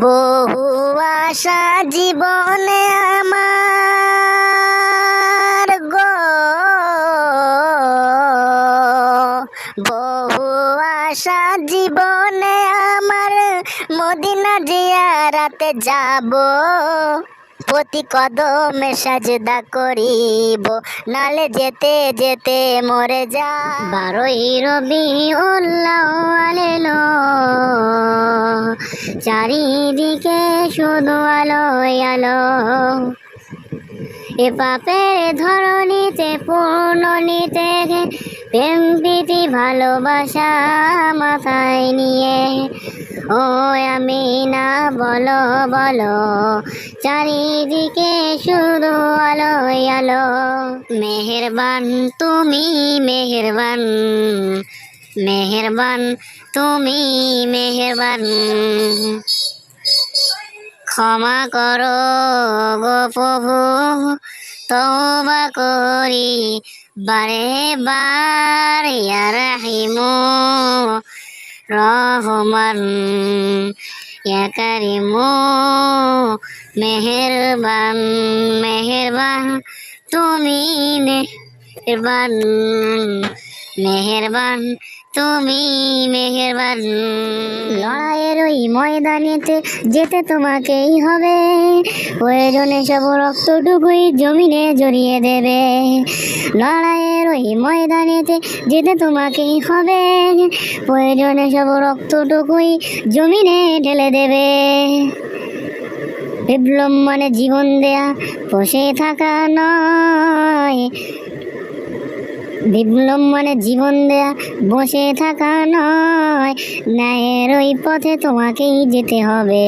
বহু আশা জীবনে আমার গো। বহু আশা জীবনে আমার মদিনা জিয়ারাতে যাব। প্রতি কদমে সাজদা করিব। নালে যেতে যেতে মরে যা। বারোই রবি উল্লাহ চারিদিকে শুধু আলো আলো। এ পাপের ধরনীতে পূর্ণ নিতে প্রেম প্রীতি ভালোবাসা মাথায় নিয়ে। ও আমি না বলো বলো, চারিদিকে শুধু আলো আলো। মেহেরবান, তুমি মেহেরবান মেহেরবান, তুমি মেহেরবান। ক্ষমা করো গো প্রভু, তওবা করি, বারে বার ইয়া রাহিমু, রহমান কারিমু। মেহেরবান মেহেরবান, তুমি মেহেরবান মেহেরবান তুমি মেহেরবান। লড়াইয়ের ওই ময়দানেতে যেতে তোমাকেই হবে। প্রয়োজনে সব রক্তটুকুই জমিনে জড়িয়ে দেবে। লড়াইয়ের ওই ময়দানেতে যেতে তোমাকেই হবে। প্রয়োজনে সব রক্তটুকুই জমিনে ঢেলে দেবে। বিপ্লব মানে জীবন দেয়া, বসে থাকা নয়। বিপ্লব মানে জীবন দেয়া বসে থাকা নয়। ন্যায়ের ওই পথে তোমাকেই যেতে হবে।